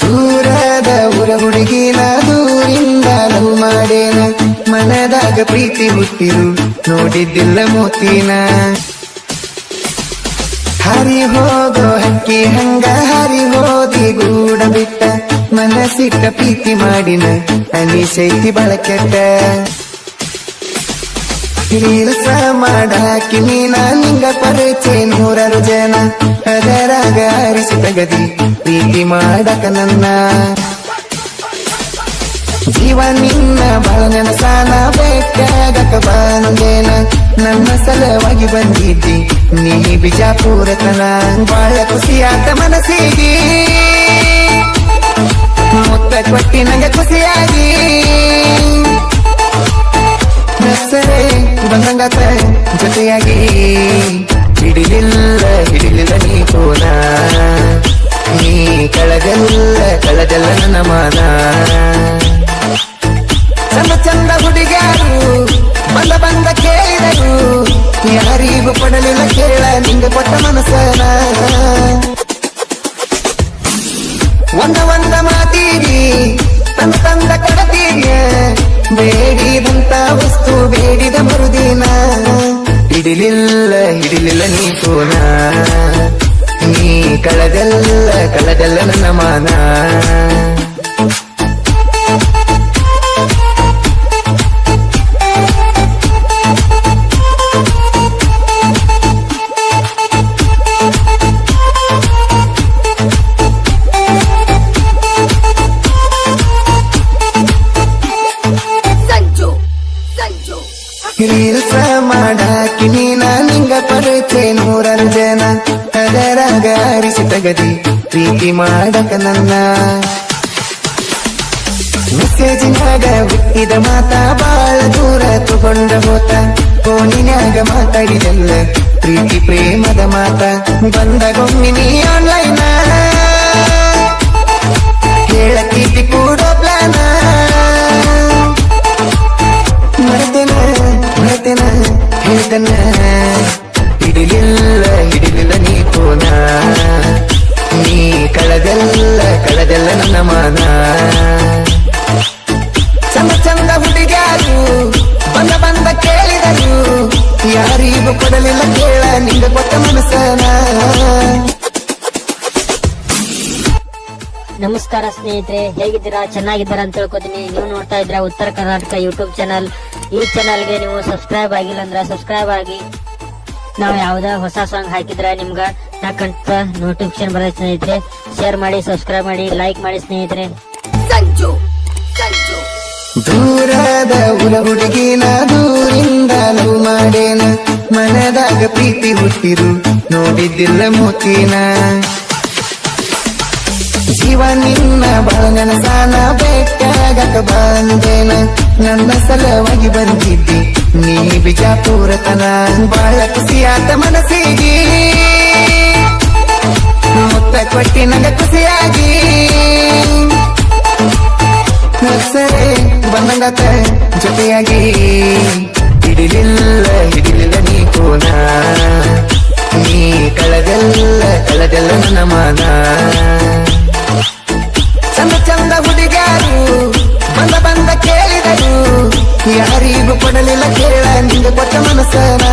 ದೂರದ ಊರ ಹುಡುಗಿನ ದೂರಿಂದ ಲವ್ ಮಾಡೇನ, ಮನದಾಗ ಪ್ರೀತಿ ಹುಟ್ಟಿರು, ನೋಡಿದ್ದಿಲ್ಲ ಮೋತಿನ. ಹರಿ ಹೋಗೋ ಹಕ್ಕಿ ಹಂಗ ಹರಿ ಹೋದಿ ಗೂಡ ಬಿಟ್ಟ, ಮನಸ್ಸಿಟ್ಟ ಪ್ರೀತಿ ಮಾಡಿನ, ಅನಿಸೈತಿ ಬಳಕೆಟ್ಟ. ರೀಲ್ಸ ಮಾಡಾಕಿ ನೀನ ನಿಂಗ ನೂರಾರು ಜನ. ಅದರಾಗ ಅರಿಸಿ ತಗದಿ. ಪ್ರೀತಿ ಮಾಡಕ ನನ್ನ. ಜೀವ ನಿನ್ನ ಬಾಳ ನೆನಸಾನ ಬೆಟ್ಟಾಗಕ ಬಂದೇನ ನನ್ನ ಸಲವಾಗಿ ಬಂದಿದ್ದಿ. ನೀ ಬಿಜಾಪುರತನ. ಬಾಳ ಖುಷಿಯಾತ ಮನಸ್ಸಿಗೆ. ಮುತ್ತ ಕೊಟ್ಟಿ ನಂಗೆ ಖುಷಿಯಾಗಿ. ಹೆಸರೇ ಬಂದಂಗಾತ ಜೊತೆಯಾಗಿ ಹಿಡಿಲಿಲ್ಲ ಹಿಡಿಲಿಲ್ಲ ನೀ ಪೋನ ನೀ ಕಳಗಲ್ಲ ಕಳಗಲ್ಲ ನನ್ನ ಮಾನ. ಚಂದ ಚಂದ ಹುಡುಗಾರು ಬಂದ ಬಂದ ಕೇಳಿದರು. ಯಾರಿಗೂ ಕೊಡಲಿಲ್ಲ ಕೇಳ ನಿಂಗೆ ಕೊಟ್ಟ ಮನಸ್ಸನ ಒಂದ ಒಂದ ಮಾತೀರಿ ತಂದ ತಂದ ಕಡತೀರಿ ಬೇಡಿದಂತ ವಸ್ತು ಬೇಡಿದ ಮರುದಿನ ಹಿಡಿಲಿಲ್ಲ ಹಿಡಿಲಿಲ್ಲ ನೀ ಪೋನ ನೀ ಕಳಗಲ್ಲ ಕಳಗಲ್ಲ ನನ್ನ ಮಾನ ಸಂಜು ಸಂಜು ರೀಲ್ಸ ಮಾಡಾಕಿ ನೀನ ನಿಂಗ ಪರಿಚಯ ನೂರರು ಜನ. ಅದರಾಗ ಅರಿಸಿ ತಗದಿ ಪ್ರೀತಿ ಮಾಡಕ ನನ್ನ. ಮೆಸೇಜಿನಾಗ ಬಿಟ್ಟಿದ ಮಾತಾ ಬಾಳ ದೂರ ತಗೊಂಡ ಹೋತ. ಫೋನಿನಾಗ ಮಾತಾಡಿದಲ್ಲ ಪ್ರೀತಿ ಪ್ರೇಮದ ಮಾತ. ಬಂದ ನೀ ಆನ್ಲೈನ್ ಹೇಳ್ತನ ಹಿಡಿಲಿಲ್ಲ ಹಿಡಿಲಿಲ್ಲ ನೀ ಕೋನ ನೀ ಕಳಗಲ್ಲ ಕಳಗಲ್ಲ ನನ್ನ ಮಾನ. ಚಂದ ಚಂದ ಹುಡುಗ್ಯಾರು, ಬಂದ ಬಂದ ಕೇಳಿದರು. ಯಾರಿಗೂ ಕೊಡಲಿಲ್ಲ ಕೇಳ, ನಿಂಗ ಕೊಟ್ಟ ಮನಸ್ಸನ. ನಮಸ್ಕಾರ ಸ್ನೇಹಿತರೆ, ಹೇಗಿದ್ದೀರಾ? ಚೆನ್ನಾಗಿದ್ದೀರಾ ಅಂತ ಹೇಳ್ಕೊತೀನಿ ನೀವು ನೋಡ್ತಾ ಇದ್ರ ಉತ್ತರ ಕರ್ನಾಟಕ ಯೂಟ್ಯೂಬ್ ಚಾನಲ್. ಈ ಚಾನಲ್ಗೆ ನೀವು ಸಬ್ಸ್ಕ್ರೈಬ್ ಆಗಿಲ್ಲ ಅಂದ್ರೆ ಸಬ್ಸ್ಕ್ರೈಬ್ ಆಗಿ. ನಾವು ಯಾವ್ದ ಹೊಸ ಸಾಂಗ್ ಹಾಕಿದ್ರೆ ನಿಮ್ಗ ಯಾಕಂತ ನೋಟಿಫಿಕೇಶನ್ ಬರೋ ಸ್ನೇಹಿತರೆ ಶೇರ್ ಮಾಡಿ ಸಬ್ಸ್ಕ್ರೈಬ್ ಮಾಡಿ ಲೈಕ್ ಮಾಡಿ ಸ್ನೇಹಿತರೆ. ಸಂಜು ಸಂಜು. ದೂರದ ಉಲ ಹುಡುಗಿನ ದೂರಿಂದ ಲವ್ ಮಾಡೇನ. ಮನದಾಗ ಪ್ರೀತಿ ಹುಟ್ಟಿರು ನೋಡಿದ್ದಿಲ್ಲ ಮೋತಿನ. ಜೀವ ನಿನ್ನ ಬಾಳ ನೆನಸಾನ ಬೆಟ್ಟಾಗಕ ಬಂದೇನ. ನನ್ನ ಸಲವಾಗಿ ಬಂದಿದ್ದೆ. ನೀ ಬಿಜಾಪುರತನ ಬಾಳ ಖುಷಿಯಾದ ಮನಸ್ಸಿಗೆ. ಮುತ್ತ ಕೊಟ್ಟಿ ನನ್ನ ಖುಷಿಯಾಗಿ. ಸರೆ ಜೊತೆಯಾಗಿ. ಹಿಡಿಲಿಲ್ಲ ಹಿಡಿಲಿಲ್ಲ ನೀ ಕೋನ. ನೀ ಕಳಗಲ್ಲ ಕಳಗಲ್ಲ ನನ್ನ ಮಾನ. ಕೊಟ್ಟ ಮನಸ್ಸನ